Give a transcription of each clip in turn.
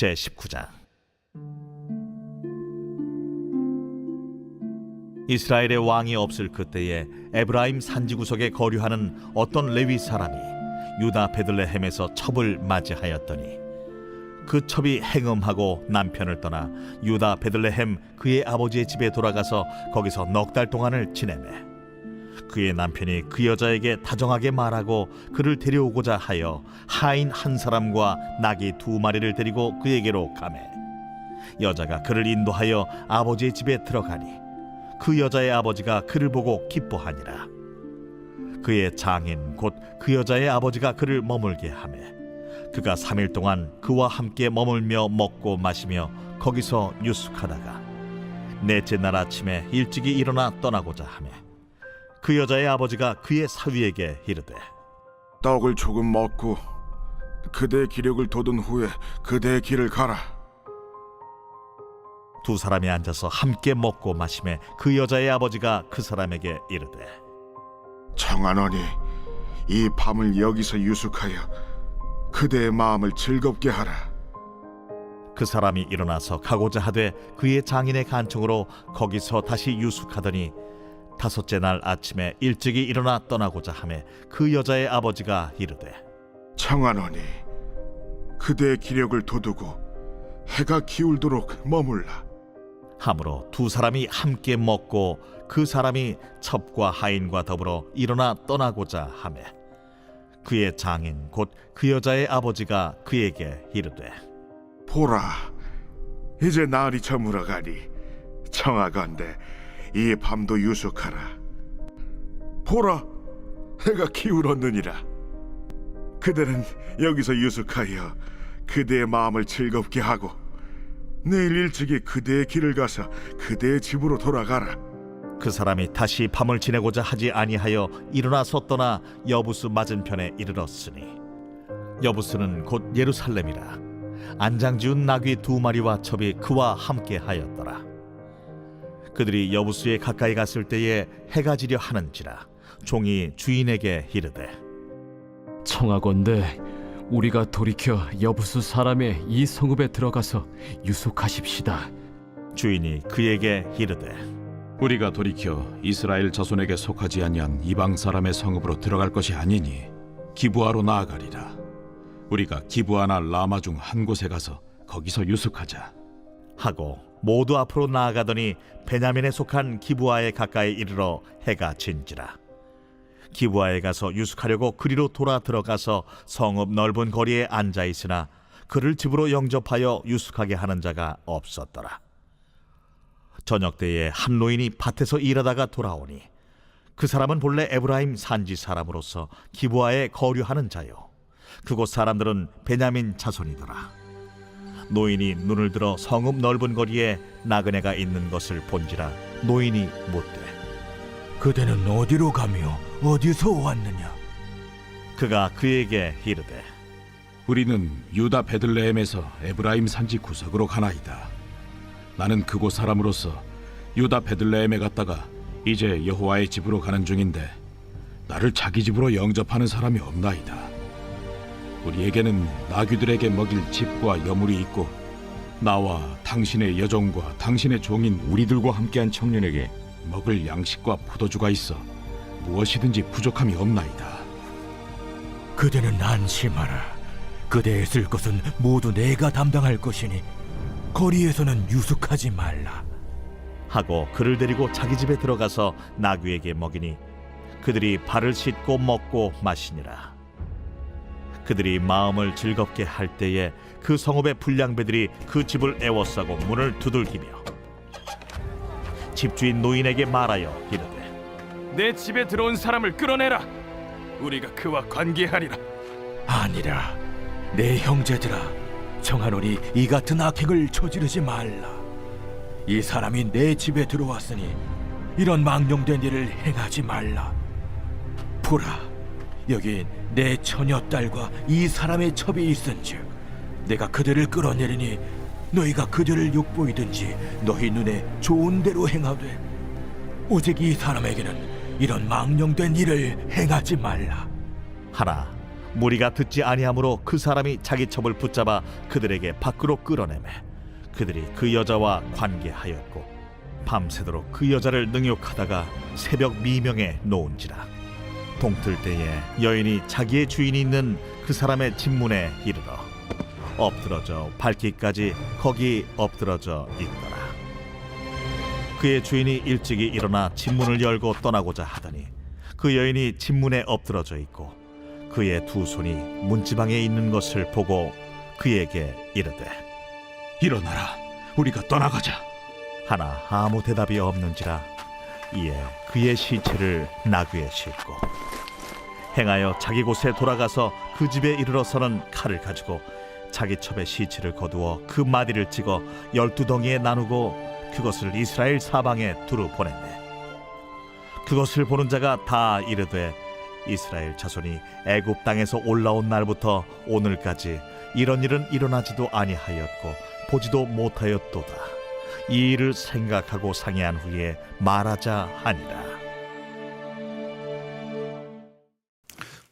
제 19장. 이스라엘의 왕이 없을 그때에 에브라임 산지 구석에 거류하는 어떤 레위 사람이 유다 베들레헴에서 첩을 맞이하였더니 그 첩이 행음하고 남편을 떠나 유다 베들레헴 그의 아버지의 집에 돌아가서 거기서 넉 달 동안을 지내매 그의 남편이 그 여자에게 다정하게 말하고 그를 데려오고자 하여 하인 한 사람과 나귀 두 마리를 데리고 그에게로 가매. 여자가 그를 인도하여 아버지의 집에 들어가니 그 여자의 아버지가 그를 보고 기뻐하니라. 그의 장인 곧 그 여자의 아버지가 그를 머물게 하매 그가 삼일 동안 그와 함께 머물며 먹고 마시며 거기서 유숙하다가 넷째 날 아침에 일찍이 일어나 떠나고자 하매 그 여자의 아버지가 그의 사위에게 이르되 떡을 조금 먹고 그대의 기력을 돋은 후에 그대의 길을 가라. 두 사람이 앉아서 함께 먹고 마시매 그 여자의 아버지가 그 사람에게 이르되 청하노니 이 밤을 여기서 유숙하여 그대의 마음을 즐겁게 하라. 그 사람이 일어나서 가고자 하되 그의 장인의 간청으로 거기서 다시 유숙하더니 다섯째 날 아침에 일찍이 일어나 떠나고자 하매 그 여자의 아버지가 이르되 청하노니 그대의 기력을 돋우고 해가 기울도록 머물라. 함으로 두 사람이 함께 먹고 그 사람이 첩과 하인과 더불어 일어나 떠나고자 하매 그의 장인 곧 그 여자의 아버지가 그에게 이르되 보라, 이제 날이 저물어가니 청하건대 이 밤도 유숙하라. 보라, 해가 기울었느니라. 그대는 여기서 유숙하여 그대의 마음을 즐겁게 하고 내일 일찍이 그대의 길을 가서 그대의 집으로 돌아가라. 그 사람이 다시 밤을 지내고자 하지 아니하여 일어나서 떠나 여부스 맞은편에 이르렀으니 여부스는 곧 예루살렘이라 안장지운 나귀 두 마리와 첩이 그와 함께 하였더라 그들이 여부스에 가까이 갔을 때에 해가 지려 하는지라 종이 주인에게 이르되 청하건대 우리가 돌이켜 여부수 사람의 이 성읍에 들어가서 유숙하십시다. 주인이 그에게 이르되 우리가 돌이켜 이스라엘 자손에게 속하지 아니한 이방 사람의 성읍으로 들어갈 것이 아니니 기부하로 나아가리라. 우리가 기부하나 라마 중 한 곳에 가서 거기서 유숙하자. 하고 모두 앞으로 나아가더니 베냐민에 속한 기부아에 가까이 이르러 해가 진지라. 기부아에 가서 유숙하려고 그리로 돌아 들어가서 성읍 넓은 거리에 앉아 있으나 그를 집으로 영접하여 유숙하게 하는 자가 없었더라. 저녁 때에 한 노인이 밭에서 일하다가 돌아오니 그 사람은 본래 에브라임 산지 사람으로서 기부아에 거류하는 자요. 그곳 사람들은 베냐민 자손이더라 노인이 눈을 들어 성읍 넓은 거리에 나그네가 있는 것을 본지라 노인이 묻되 그대는 어디로 가며 어디서 왔느냐? 그가 그에게 이르되 우리는 유다 베들레헴에서 에브라임 산지 구석으로 가나이다. 나는 그곳 사람으로서 유다 베들레헴에 갔다가 이제 여호와의 집으로 가는 중인데 나를 자기 집으로 영접하는 사람이 없나이다. 우리에게는 나귀들에게 먹일 집과 여물이 있고 나와 당신의 여종과 당신의 종인 우리들과 함께한 청년에게 먹을 양식과 포도주가 있어 무엇이든지 부족함이 없나이다. 그대는 안심하라. 그대의 쓸 것은 모두 내가 담당할 것이니 거리에서는 유숙하지 말라. 하고 그를 데리고 자기 집에 들어가서 나귀에게 먹이니 그들이 발을 씻고 먹고 마시니라 그들이 마음을 즐겁게 할 때에 그 성읍의 불량배들이 그 집을 애워싸고 문을 두들기며 집주인 노인에게 말하여 이르되 내 집에 들어온 사람을 끌어내라. 우리가 그와 관계하리라. 아니라 내 형제들아 청하노니 이 같은 악행을 저지르지 말라. 이 사람이 내 집에 들어왔으니 이런 망령된 일을 행하지 말라. 보라 여기 내 처녀 딸과 이 사람의 첩이 있은즉 내가 그들을 끌어내리니 너희가 그들을 욕보이든지 너희 눈에 좋은 대로 행하되 오직 이 사람에게는 이런 망령된 일을 행하지 말라. 하나 무리가 듣지 아니하므로 그 사람이 자기 첩을 붙잡아 그들에게 밖으로 끌어내매 그들이 그 여자와 관계하였고 밤새도록 그 여자를 능욕하다가 새벽 미명에 놓은지라 동틀 때에 여인이 자기의 주인이 있는 그 사람의 집문에 이르러 엎드러져 밟기까지 거기 엎드러져 있더라 그의 주인이 일찍이 일어나 집문을 열고 떠나고자 하더니 그 여인이 집문에 엎드러져 있고 그의 두 손이 문지방에 있는 것을 보고 그에게 이르되 일어나라. 우리가 떠나가자. 하나 아무 대답이 없는지라 이에 그의 시체를 나귀에 싣고 행하여 자기 곳에 돌아가서 그 집에 이르러서는 칼을 가지고 자기 첩의 시체를 거두어 그 마디를 찍어 열두 덩이에 나누고 그것을 이스라엘 사방에 두루 보냈네. 그것을 보는 자가 다 이르되 이스라엘 자손이 애굽 땅에서 올라온 날부터 오늘까지 이런 일은 일어나지도 아니하였고 보지도 못하였도다 이 일을 생각하고 상의한 후에 말하자 하니라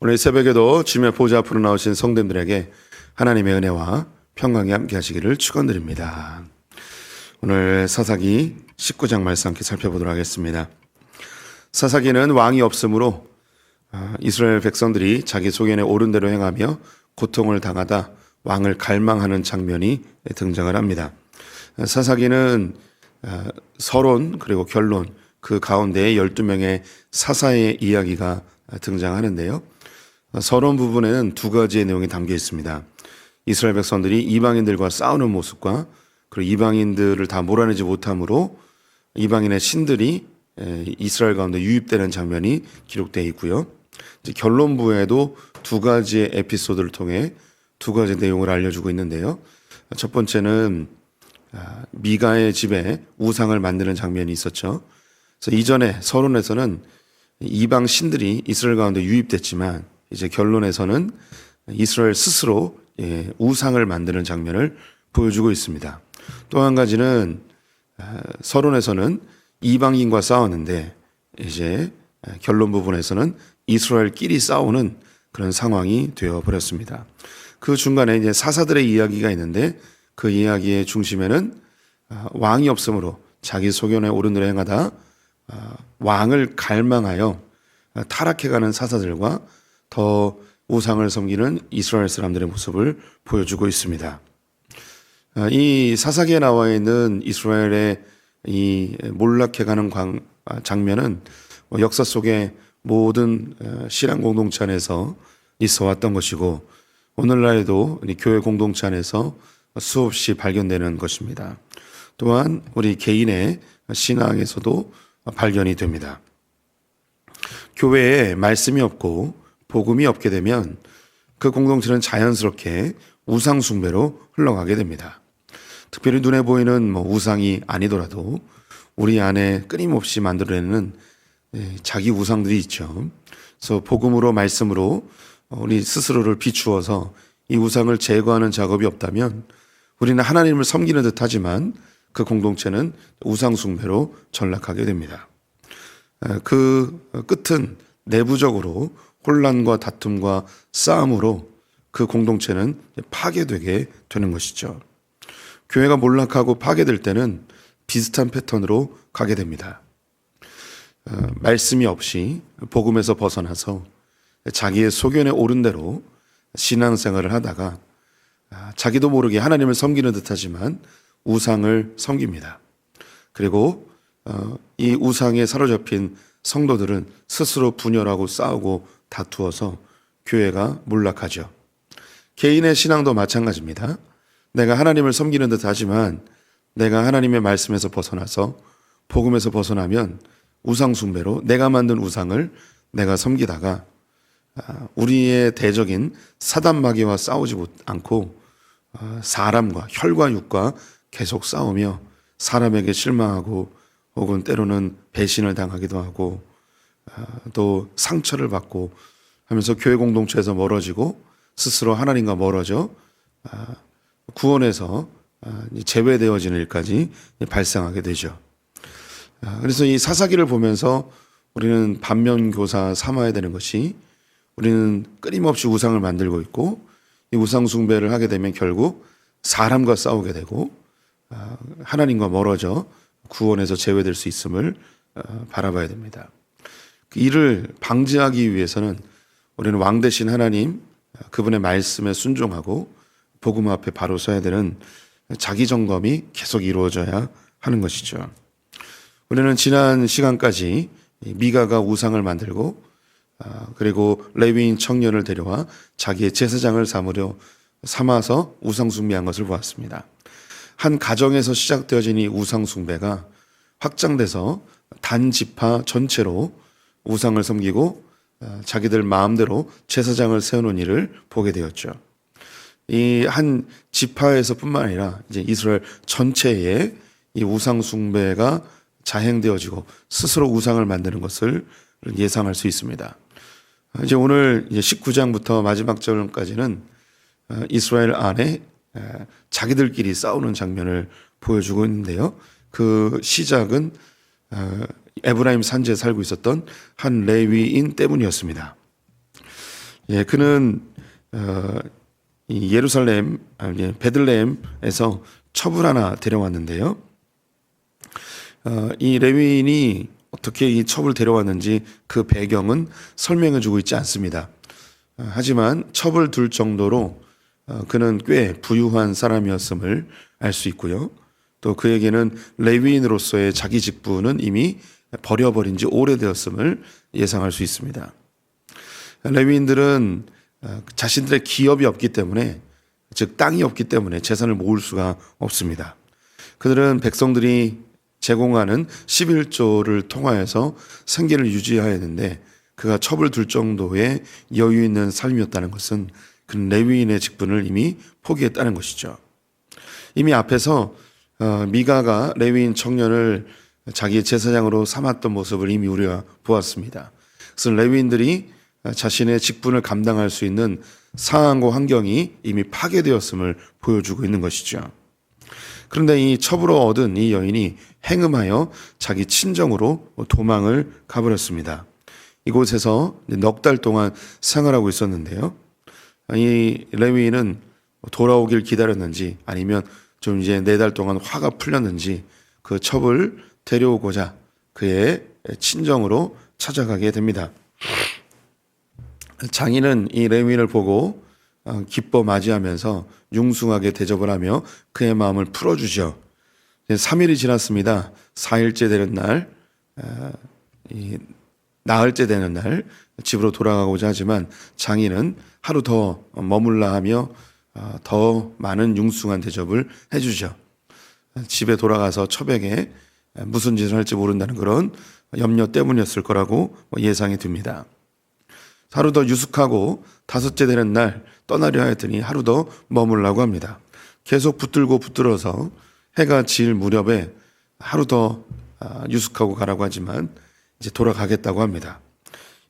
오늘 이 새벽에도 주님의 보좌 앞으로 나오신 성도님들에게 하나님의 은혜와 평강이 함께 하시기를 축원드립니다. 오늘 사사기 19장 말씀 함께 살펴보도록 하겠습니다. 사사기는 왕이 없으므로 아, 이스라엘 백성들이 자기 소견에 옳은 대로 행하며 고통을 당하다 왕을 갈망하는 장면이 등장을 합니다. 사사기는 아, 서론 그리고 결론 그 가운데 12명의 사사의 이야기가 등장하는데요. 서론 부분에는 두 가지의 내용이 담겨 있습니다. 이스라엘 백성들이 이방인들과 싸우는 모습과 그리고 이방인들을 다 몰아내지 못함으로 이방인의 신들이 에, 이스라엘 가운데 유입되는 장면이 기록되어 있고요. 결론부에도 두 가지의 에피소드를 통해 두 가지 내용을 알려주고 있는데요. 첫 번째는 아, 미가의 집에 우상을 만드는 장면이 있었죠. 그래서 이전에 서론에서는 이방 신들이 이스라엘 가운데 유입됐지만 이제 결론에서는 이스라엘 스스로 예, 우상을 만드는 장면을 보여주고 있습니다. 또 한 가지는 아, 서론에서는 이방인과 싸웠는데 이제 결론 부분에서는 이스라엘끼리 싸우는 그런 상황이 되어 버렸습니다. 그 중간에 이제 사사들의 이야기가 있는데 그 이야기의 중심에는 아, 왕이 없으므로 자기 소견에 대로 행하다 아, 왕을 갈망하여 아, 타락해가는 사사들과 더 우상을 섬기는 이스라엘 사람들의 모습을 보여주고 있습니다. 아, 이 사사기에 나와 있는 이스라엘의 이 몰락해가는 광- 아, 장면은 뭐 역사 속에 모든 어, 신앙 공동체 안에서 있어 왔던 것이고 오늘날에도 이 교회 공동체 안에서 수없이 발견되는 것입니다. 또한 우리 개인의 신앙에서도 발견이 됩니다. 교회에 말씀이 없고 복음이 없게 되면 그 공동체는 자연스럽게 우상 숭배로 흘러가게 됩니다. 특별히 눈에 보이는 뭐 우상이 아니더라도 우리 안에 끊임없이 만들어내는 예, 자기 우상들이 있죠. 그래서 복음으로 말씀으로 우리 스스로를 비추어서 이 우상을 제거하는 작업이 없다면 우리는 하나님을 섬기는 듯 하지만 그 공동체는 우상 숭배로 전락하게 됩니다. 에, 그 끝은 내부적으로 혼란과 다툼과 싸움으로 그 공동체는 파괴되게 되는 것이죠. 교회가 몰락하고 파괴될 때는 비슷한 패턴으로 가게 됩니다. 어, 말씀이 없이 복음에서 벗어나서 자기의 소견에 옳은 대로 신앙생활을 하다가 아, 자기도 모르게 하나님을 섬기는 듯하지만 우상을 섬깁니다. 그리고 어, 이 우상에 사로잡힌 성도들은 스스로 분열하고 싸우고 다투어서 교회가 몰락하죠. 개인의 신앙도 마찬가지입니다. 내가 하나님을 섬기는 듯하지만 내가 하나님의 말씀에서 벗어나서 복음에서 벗어나면 우상 숭배로 내가 만든 우상을 내가 섬기다가 아, 우리의 대적인 사단 마귀와 싸우지 못- 않고 아, 사람과 혈과 육과 계속 싸우며 사람에게 실망하고 혹은 때로는 배신을 당하기도 하고 아, 또 상처를 받고 하면서 교회 공동체에서 멀어지고 스스로 하나님과 멀어져 아, 구원에서 제외되어지는 일까지 발생하게 되죠. 아, 그래서 이 사사기를 보면서 우리는 반면교사 삼아야 되는 것이 우리는 끊임없이 우상을 만들고 있고 이 우상 숭배를 하게 되면 결국 사람과 싸우게 되고 아, 하나님과 멀어져 구원에서 제외될 수 있음을 어, 바라봐야 됩니다. 그 이를 방지하기 위해서는 우리는 왕 대신 하나님 그분의 말씀에 순종하고 복음 앞에 바로 서야 되는 자기 점검이 계속 이루어져야 하는 것이죠. 우리는 지난 시간까지 이 미가가 우상을 만들고 아, 그리고 레위인 청년을 데려와 자기의 제사장을 삼으려 삼아서 우상 숭배한 것을 보았습니다. 한 가정에서 시작되어진 이 우상 숭배가 확장돼서 단 지파 전체로 우상을 섬기고 어, 자기들 마음대로 제사장을 세우는 일을 보게 되었죠. 이 한 지파에서뿐만 아니라 이제 이스라엘 전체에 이 우상 숭배가 자행되어지고 스스로 우상을 만드는 것을 예상할 수 있습니다. 이제 오늘 이제 19장부터 마지막 절까지는 어, 이스라엘 안에 에, 자기들끼리 싸우는 장면을 보여주고 있는데요. 그 시작은 어, 에브라임 산지에 살고 있었던 한 레위인 때문이었습니다. 예, 그는 어, 이 예루살렘 예, 베들레헴에서 첩을 하나 데려왔는데요. 어, 이 레위인이 어떻게 이 첩을 데려왔는지 그 배경은 설명해 주고 있지 않습니다. 어, 하지만 첩을 둘 정도로 어, 그는 꽤 부유한 사람이었음을 알 수 있고요. 또 그에게는 레위인으로서의 자기 직분은 이미 버려버린 지 오래되었음을 예상할 수 있습니다. 레위인들은 어, 자신들의 기업이 없기 때문에 즉 땅이 없기 때문에 재산을 모을 수가 없습니다. 그들은 백성들이 제공하는 11조를 통하여서 생계를 유지해야 하는데 그가 첩을 둘 정도의 여유 있는 삶이었다는 것은 그는 레위인의 직분을 이미 포기했다는 것이죠. 이미 앞에서 어, 미가가 레위인 청년을 자기의 제사장으로 삼았던 모습을 이미 우리가 보았습니다. 그래서 레위인들이 자신의 직분을 감당할 수 있는 상황과 환경이 이미 파괴되었음을 보여주고 있는 것이죠. 그런데 이 첩으로 얻은 이 여인이 행음하여 자기 친정으로 도망을 가버렸습니다. 이곳에서 넉 달 동안 생활 하고 있었는데요. 이 레위인은 돌아오길 기다렸는지 아니면 좀 이제 네 달 동안 화가 풀렸는지 그 첩을 데려오고자 그의 친정으로 찾아가게 됩니다. 장인은 이 레위인을 보고 어, 기뻐 맞이하면서 융숭하게 대접을 하며 그의 마음을 풀어주죠. 3일이 지났습니다. 4일째 되는 날, 어, 이 나흘째 되는 날 집으로 돌아가고자 하지만 장인은 하루 더 머물라 하며 어, 더 많은 융숭한 대접을 해주죠. 집에 돌아가서 첩에게 무슨 짓을 할지 모른다는 그런 염려 때문이었을 거라고 예상이 듭니다. 하루 더 유숙하고 다섯째 되는 날 떠나려 하였더니 하루 더 머물라고 합니다. 계속 붙들고 붙들어서 해가 질 무렵에 하루 더 아, 유숙하고 가라고 하지만 이제 돌아가겠다고 합니다.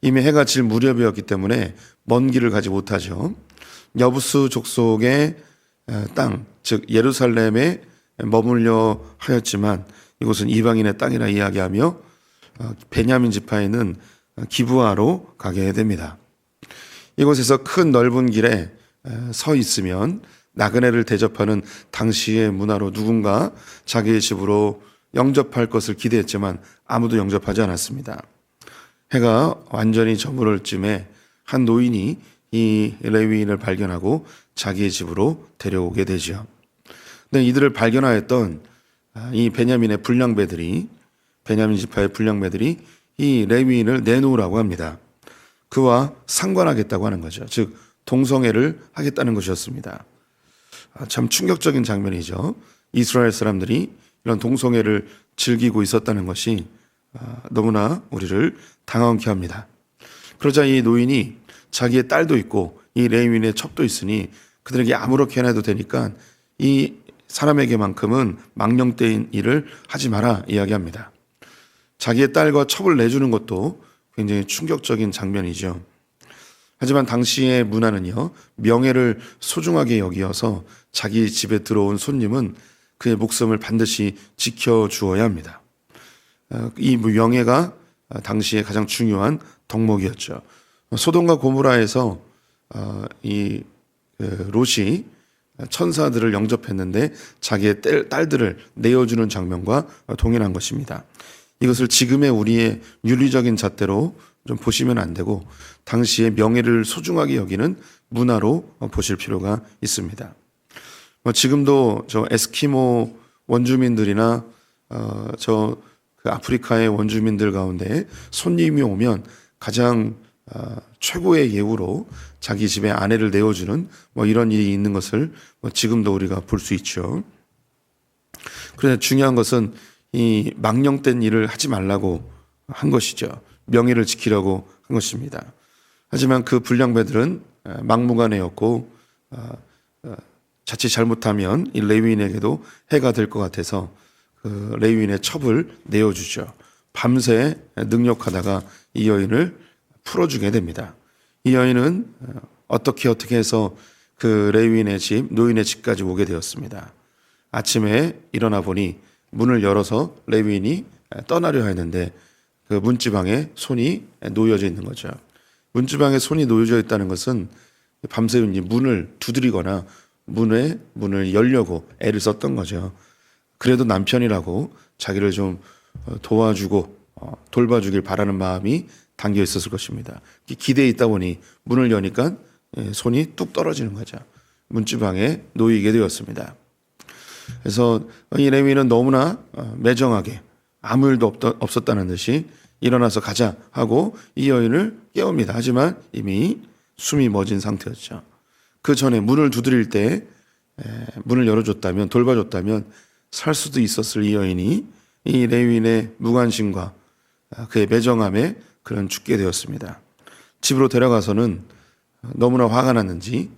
이미 해가 질 무렵이었기 때문에 먼 길을 가지 못하죠. 여부스 족속의 땅, 즉 예루살렘에 머물려 하였지만 이곳은 이방인의 땅이라 이야기하며 어, 베냐민 지파에는 기부하러 가게 됩니다. 이곳에서 큰 넓은 길에 서 있으면 나그네를 대접하는 당시의 문화로 누군가 자기의 집으로 영접할 것을 기대했지만 아무도 영접하지 않았습니다. 해가 완전히 저물을 쯤에 한 노인이 이 레위인을 발견하고 자기의 집으로 데려오게 되죠. 근데 이들을 발견하였던 이 베냐민의 불량배들이 베냐민 지파의 불량배들이 이 레위인을 내놓으라고 합니다. 그와 상관하겠다고 하는 거죠. 즉 동성애를 하겠다는 것이었습니다. 아, 참 충격적인 장면이죠. 이스라엘 사람들이 이런 동성애를 즐기고 있었다는 것이 아, 너무나 우리를 당황케 합니다. 그러자 이 노인이 자기의 딸도 있고 이 레위인의 첩도 있으니 그들에게 아무렇게나 해도 되니까 이 사람에게만큼은 망령된 일을 하지 마라 이야기합니다. 자기의 딸과 첩을 내주는 것도 굉장히 충격적인 장면이죠. 하지만 당시의 문화는요, 명예를 소중하게 여기어서 자기 집에 들어온 손님은 그의 목숨을 반드시 지켜주어야 합니다. 어, 이 명예가 당시에 가장 중요한 덕목이었죠. 소돔과 고무라에서 어, 이 그, 롯이 천사들을 영접했는데 자기의 딸, 딸들을 내어주는 장면과 동일한 것입니다. 이것을 지금의 우리의 윤리적인 잣대로 좀 보시면 안 되고 당시의 명예를 소중하게 여기는 문화로 보실 필요가 있습니다. 뭐 지금도 저 에스키모 원주민들이나 어, 저 그 아프리카의 원주민들 가운데 손님이 오면 가장 어, 최고의 예우로 자기 집에 아내를 내어주는 뭐 이런 일이 있는 것을 뭐 지금도 우리가 볼 수 있죠. 그런데 중요한 것은 이 망령된 일을 하지 말라고 한 것이죠. 명예를 지키려고 한 것입니다. 하지만 그 불량배들은 어, 막무가내였고 어, 어, 자칫 잘못하면 이 레위인에게도 해가 될 것 같아서 그 레위인의 첩을 내어주죠. 밤새 능력하다가 이 여인을 풀어주게 됩니다. 이 여인은 어떻게 어떻게 해서 그 레위인의 집, 노인의 집까지 오게 되었습니다. 아침에 일어나 보니 문을 열어서 레위인이 떠나려 했는데 그 문지방에 손이 놓여져 있는 거죠. 문지방에 손이 놓여져 있다는 것은 밤새 이 문을 두드리거나 문에 문을 열려고 애를 썼던 거죠. 그래도 남편이라고 자기를 좀 어, 도와주고 어, 돌봐주길 바라는 마음이 담겨 있었을 것입니다. 기대에 있다 보니 문을 여니까 예, 손이 뚝 떨어지는 거죠. 문지방에 놓이게 되었습니다. 그래서 이 레위는 너무나 어, 매정하게 아무 일도 없었다는 듯이 일어나서 가자 하고 이 여인을 깨웁니다. 하지만 이미 숨이 멎은 상태였죠. 그 전에 문을 두드릴 때 문을 열어줬다면 돌봐줬다면 살 수도 있었을 이 여인이 이 레위인의 무관심과 그의 매정함에 그런 죽게 되었습니다. 집으로 데려가서는 너무나 화가 났는지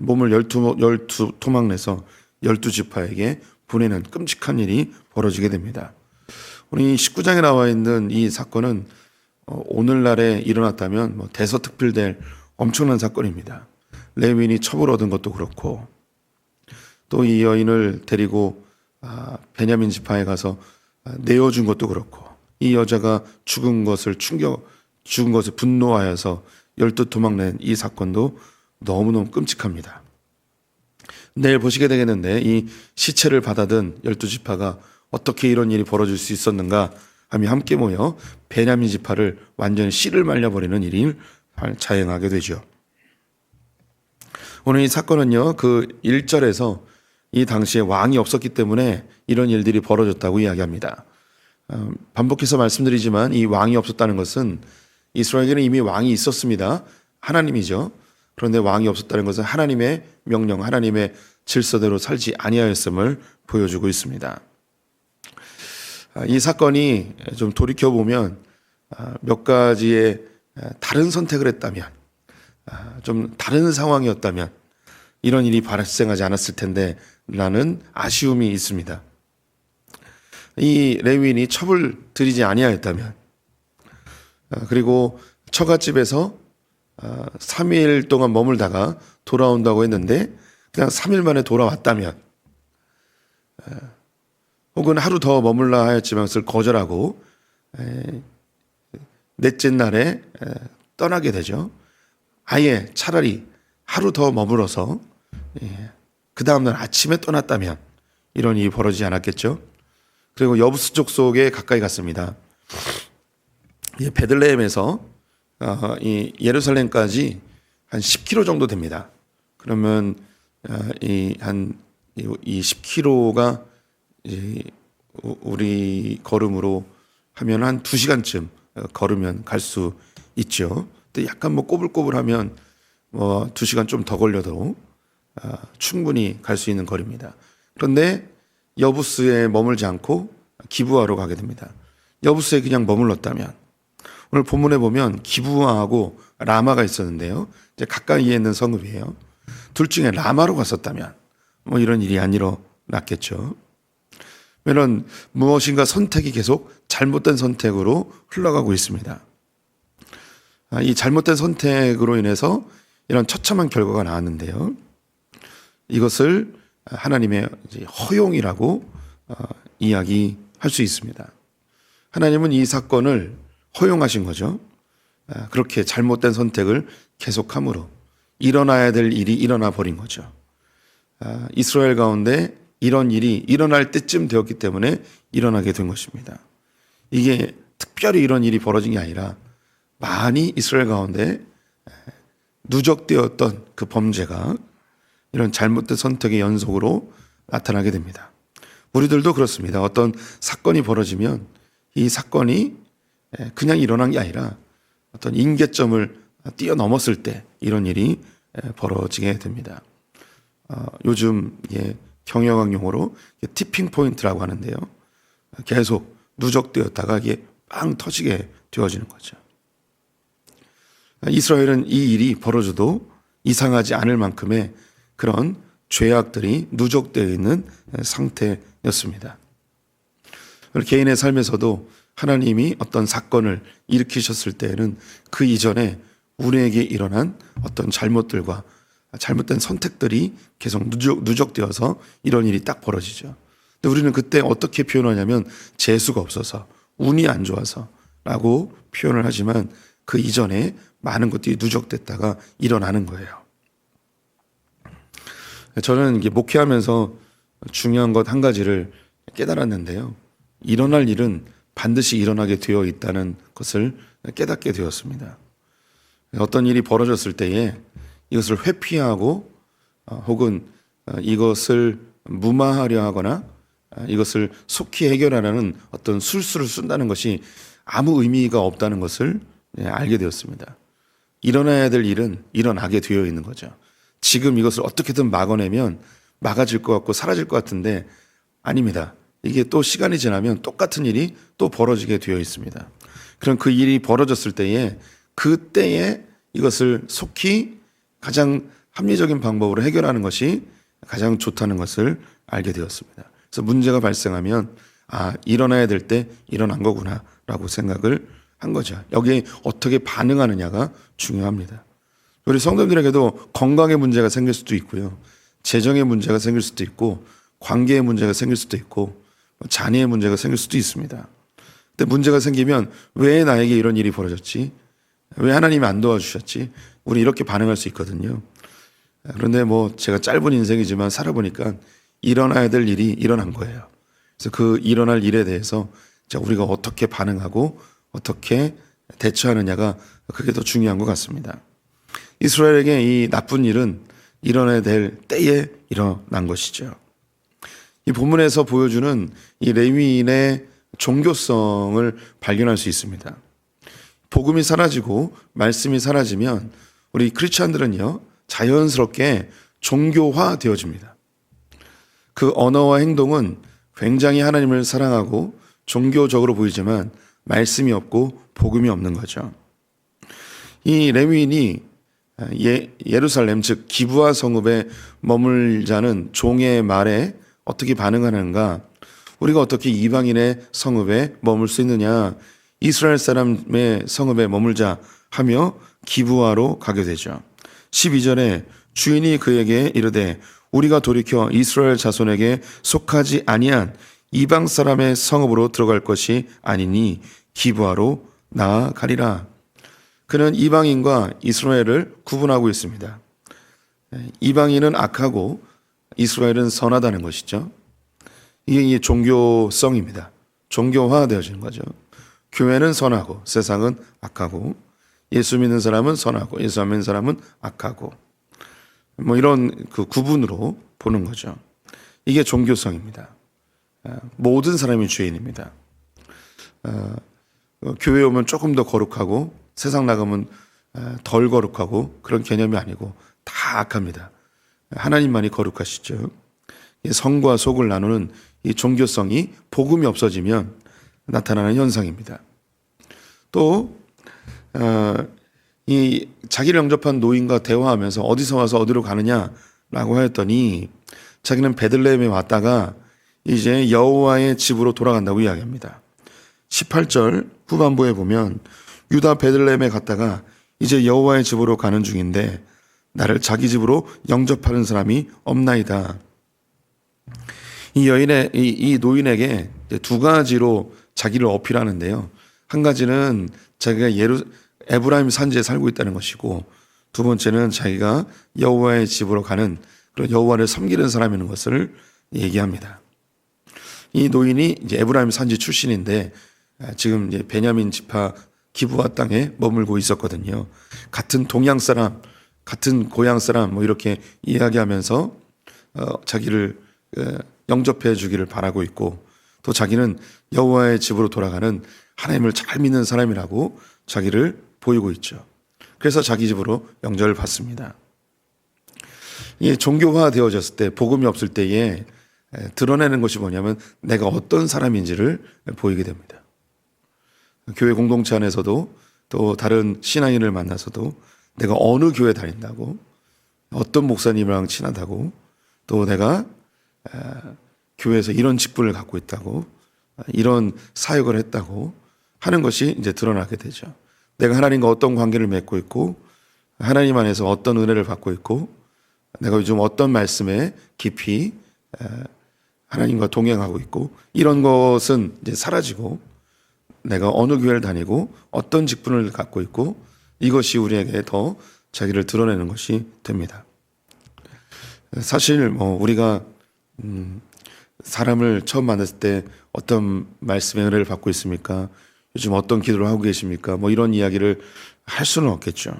몸을 열두, 열두 토막 내서 열두 지파에게 보내는 끔찍한 일이 벌어지게 됩니다. 우리 19장에 나와 있는 이 사건은 어, 오늘날에 일어났다면 뭐 대서특필될 엄청난 사건입니다. 레윈이 첩을 얻은 것도 그렇고 또 이 여인을 데리고 아, 베냐민 지파에 가서 아, 내어준 것도 그렇고 이 여자가 죽은 것을 충격 죽은 것을 분노하여서 열두 도망 낸 이 사건도 너무너무 끔찍합니다. 내일 보시게 되겠는데 이 시체를 받아든 열두 지파가 어떻게 이런 일이 벌어질 수 있었는가 하며 함께 모여 베냐민 지파를 완전히 씨를 말려버리는 일을 자행하게 되죠. 오늘 이 사건은요, 그 1절에서 이 당시에 왕이 없었기 때문에 이런 일들이 벌어졌다고 이야기합니다. 어, 반복해서 말씀드리지만 이 왕이 없었다는 것은 이스라엘에는 이미 왕이 있었습니다. 하나님이죠. 그런데 왕이 없었다는 것은 하나님의 명령, 하나님의 질서대로 살지 아니하였음을 보여주고 있습니다. 아, 이 사건이 좀 돌이켜 보면 아, 몇 가지의 다른 선택을 했다면, 아, 좀 다른 상황이었다면 이런 일이 발생하지 않았을 텐데 라는 아쉬움이 있습니다. 이 레위인이 첩을 들이지 아니하였다면, 그리고 처갓집에서 3일 동안 머물다가 돌아온다고 했는데 그냥 3일 만에 돌아왔다면 혹은 하루 더 머물라 하였지만 그것을 거절하고 넷째 날에 떠나게 되죠. 아예 차라리 하루 더 머물어서 예, 그 다음날 아침에 떠났다면 이런 일이 벌어지지 않았겠죠. 그리고 여부스 족속에 가까이 갔습니다. 베들레헴에서 어, 이 예루살렘까지 한 10km 정도 됩니다. 그러면 어, 이한 이 10km가 우리 걸음으로 하면 한 2시간쯤 걸으면 갈 수 있죠. 근데 약간 뭐 꼬불꼬불하면 뭐 2시간 좀 더 걸려도 어, 충분히 갈 수 있는 거리입니다. 그런데 여부스에 머물지 않고 기부하러 가게 됩니다. 여부스에 그냥 머물렀다면 오늘 본문에 보면 기부하고 라마가 있었는데요. 이제 가까이에 있는 성읍이에요. 둘 중에 라마로 갔었다면 뭐 이런 일이 안 일어났겠죠. 왜냐면 무엇인가 선택이 계속 잘못된 선택으로 흘러가고 있습니다. 아, 이 잘못된 선택으로 인해서 이런 처참한 결과가 나왔는데요. 이것을 하나님의 허용이라고 어, 이야기할 수 있습니다. 하나님은 이 사건을 허용하신 거죠. 아, 그렇게 잘못된 선택을 계속함으로 일어나야 될 일이 일어나 버린 거죠. 아, 이스라엘 가운데 이런 일이 일어날 때쯤 되었기 때문에 일어나게 된 것입니다. 이게 특별히 이런 일이 벌어진 게 아니라 많이 이스라엘 가운데 누적되었던 그 범죄가 이런 잘못된 선택의 연속으로 나타나게 됩니다. 우리들도 그렇습니다. 어떤 사건이 벌어지면 이 사건이 그냥 일어난 게 아니라 어떤 인계점을 뛰어넘었을 때 이런 일이 벌어지게 됩니다. 어, 요즘 예, 경영학 용어로 티핑 포인트라고 하는데요. 계속 누적되었다가 이게 빵 터지게 되어지는 거죠. 이스라엘은 이 일이 벌어져도 이상하지 않을 만큼의 그런 죄악들이 누적되어 있는 상태였습니다. 개인의 삶에서도 하나님이 어떤 사건을 일으키셨을 때에는 그 이전에 우리에게 일어난 어떤 잘못들과 잘못된 선택들이 계속 누적, 누적 되어서 이런 일이 딱 벌어지죠. 근데 우리는 그때 어떻게 표현하냐면 재수가 없어서 운이 안 좋아서 라고 표현을 하지만 그 이전에 많은 것들이 누적됐다가 일어나는 거예요. 저는 이게 목회하면서 중요한 것 한 가지를 깨달았는데요. 일어날 일은 반드시 일어나게 되어 있다는 것을 깨닫게 되었습니다. 어떤 일이 벌어졌을 때에 이것을 회피하고 어, 혹은 어, 이것을 무마하려 하거나 어, 이것을 속히 해결하라는 어떤 술수를 쓴다는 것이 아무 의미가 없다는 것을 예, 알게 되었습니다. 일어나야 될 일은 일어나게 되어 있는 거죠. 지금 이것을 어떻게든 막아내면 막아질 것 같고 사라질 것 같은데 아닙니다. 이게 또 시간이 지나면 똑같은 일이 또 벌어지게 되어 있습니다. 그럼 그 일이 벌어졌을 때에 그때에 이것을 속히 가장 합리적인 방법으로 해결하는 것이 가장 좋다는 것을 알게 되었습니다. 그래서 문제가 발생하면 아, 일어나야 될 때 일어난 거구나라고 생각을 한 거죠. 여기에 어떻게 반응하느냐가 중요합니다. 우리 성도님들에게도 건강의 문제가 생길 수도 있고요. 재정의 문제가 생길 수도 있고 관계의 문제가 생길 수도 있고 자녀의 문제가 생길 수도 있습니다. 근데 문제가 생기면 왜 나에게 이런 일이 벌어졌지? 왜 하나님이 안 도와주셨지? 우리 이렇게 반응할 수 있거든요. 그런데 뭐 제가 짧은 인생이지만 살아보니까 일어나야 될 일이 일어난 거예요. 그래서 그 일어날 일에 대해서 우리가 어떻게 반응하고 어떻게 대처하느냐가 그게 더 중요한 것 같습니다. 이스라엘에게 이 나쁜 일은 일어나야 될 때에 일어난 것이죠. 이 본문에서 보여주는 이 레위인의 종교성을 발견할 수 있습니다. 복음이 사라지고 말씀이 사라지면 우리 크리스찬들은요 자연스럽게 종교화 되어집니다. 그 언어와 행동은 굉장히 하나님을 사랑하고 종교적으로 보이지만 말씀이 없고 복음이 없는 거죠. 이 레위인이 예, 예루살렘 즉 기부와 성읍에 머물자는 종의 말에 어떻게 반응하는가? 우리가 어떻게 이방인의 성읍에 머물 수 있느냐? 이스라엘 사람의 성읍에 머물자 하며 기부하러 가게 되죠. 12절에 주인이 그에게 이르되 우리가 돌이켜 이스라엘 자손에게 속하지 아니한 이방 사람의 성읍으로 들어갈 것이 아니니 기부하러 나아가리라. 그는 이방인과 이스라엘을 구분하고 있습니다. 이방인은 악하고 이스라엘은 선하다는 것이죠. 이게 종교성입니다. 종교화되어지는 거죠. 교회는 선하고 세상은 악하고 예수 믿는 사람은 선하고 예수 안 믿는 사람은 악하고 뭐 이런 그 구분으로 보는 거죠. 이게 종교성입니다. 아, 모든 사람이 죄인입니다. 아, 교회 오면 조금 더 거룩하고 세상 나가면 아, 덜 거룩하고 그런 개념이 아니고 다 악합니다. 하나님만이 거룩하시죠. 성과 속을 나누는 이 종교성이 복음이 없어지면 나타나는 현상입니다. 또, 어, 이 자기를 영접한 노인과 대화하면서 어디서 와서 어디로 가느냐라고 하였더니 자기는 베들레헴에 왔다가 이제 여호와의 집으로 돌아간다고 이야기합니다. 18절 후반부에 보면 유다 베들레헴에 갔다가 이제 여호와의 집으로 가는 중인데 나를 자기 집으로 영접하는 사람이 없나이다. 이 여인의 이, 이 노인에게 두 가지로 자기를 어필하는데요. 한 가지는 자기가 예루 에브라임 산지에 살고 있다는 것이고 두 번째는 자기가 여호와의 집으로 가는 그런 여호와를 섬기는 사람이라는 것을 얘기합니다. 이 노인이 에브라임 산지 출신인데 아, 지금 베냐민 지파 기부와 땅에 머물고 있었거든요. 같은 동양 사람, 같은 고향 사람 뭐 이렇게 이야기하면서 어, 자기를 어, 영접해 주기를 바라고 있고 또 자기는 여호와의 집으로 돌아가는 하나님을 잘 믿는 사람이라고 자기를 보이고 있죠. 그래서 자기 집으로 영접을 받습니다. 이 종교화 되어졌을 때 복음이 없을 때에 에, 드러내는 것이 뭐냐면 내가 어떤 사람인지를 보이게 됩니다. 교회 공동체 안에서도 또 다른 신앙인을 만나서도 내가 어느 교회 다닌다고 어떤 목사님이랑 친하다고 또 내가 에, 교회에서 이런 직분을 갖고 있다고 이런 사역을 했다고 하는 것이 이제 드러나게 되죠. 내가 하나님과 어떤 관계를 맺고 있고 하나님 안에서 어떤 은혜를 받고 있고 내가 요즘 어떤 말씀에 깊이 에, 하나님과 동행하고 있고 이런 것은 이제 사라지고 내가 어느 교회를 다니고 어떤 직분을 갖고 있고 이것이 우리에게 더 자기를 드러내는 것이 됩니다. 사실 뭐 우리가 음, 사람을 처음 만났을 때 어떤 말씀의 은혜를 받고 있습니까? 요즘 어떤 기도를 하고 계십니까? 뭐 이런 이야기를 할 수는 없겠죠.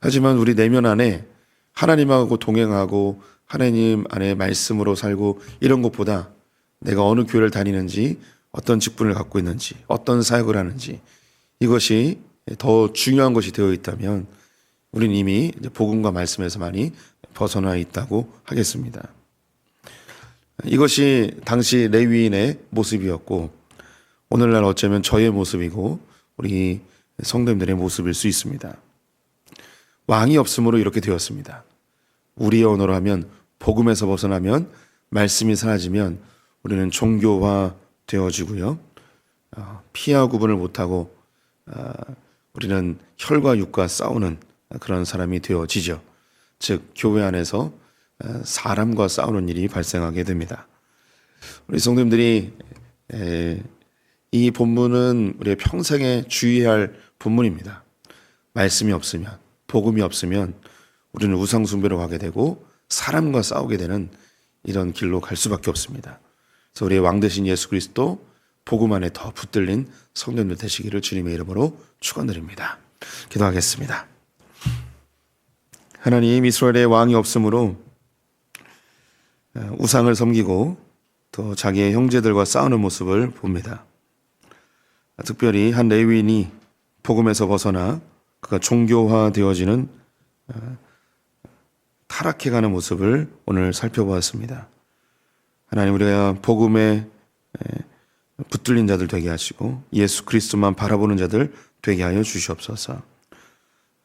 하지만 우리 내면 안에 하나님하고 동행하고 하나님 안에 말씀으로 살고 이런 것보다 내가 어느 교회를 다니는지 어떤 직분을 갖고 있는지 어떤 사역을 하는지 이것이 더 중요한 것이 되어 있다면 우리는 이미 복음과 말씀에서 많이 벗어나 있다고 하겠습니다. 이것이 당시 레위인의 모습이었고 오늘날 어쩌면 저의 모습이고 우리 성도님들의 모습일 수 있습니다. 왕이 없으므로 이렇게 되었습니다. 우리의 언어로 하면 복음에서 벗어나면 말씀이 사라지면 우리는 종교화 되어지고요. 어, 피하 구분을 못하고 어, 우리는 혈과 육과 싸우는 그런 사람이 되어지죠. 즉 교회 안에서 어, 사람과 싸우는 일이 발생하게 됩니다. 우리 성도님들이 에, 이 본문은 우리의 평생에 주의해야 할 본문입니다. 말씀이 없으면 복음이 없으면 우리는 우상 숭배로 가게 되고 사람과 싸우게 되는 이런 길로 갈 수밖에 없습니다. 그래서 우리의 왕 대신 예수 그리스도 복음 안에 더 붙들린 성도님들 되시기를 주님의 이름으로 축원드립니다. 기도하겠습니다. 하나님 이스라엘의 왕이 없으므로 어, 우상을 섬기고 또 자기의 형제들과 싸우는 모습을 봅니다. 특별히 한 레위인이 복음에서 벗어나 그가 종교화 되어지는 어, 타락해가는 모습을 오늘 살펴보았습니다. 하나님 우리가 복음에 붙들린 자들 되게 하시고 예수 그리스도만 바라보는 자들 되게 하여 주시옵소서.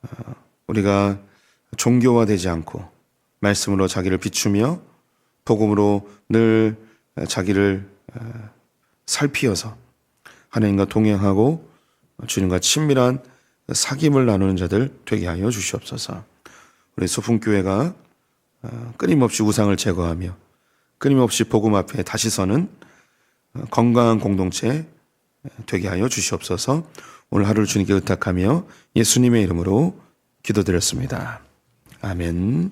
어, 우리가 종교화되지 않고 말씀으로 자기를 비추며 복음으로 늘 자기를 어, 살피어서 하나님과 동행하고 주님과 친밀한 사귐을 나누는 자들 되게 하여 주시옵소서. 우리 소풍교회가 어, 끊임없이 우상을 제거하며 끊임없이 복음 앞에 다시 서는 어, 건강한 공동체 되게 하여 주시옵소서. 오늘 하루를 주님께 의탁하며 예수님의 이름으로 기도드렸습니다. 아멘.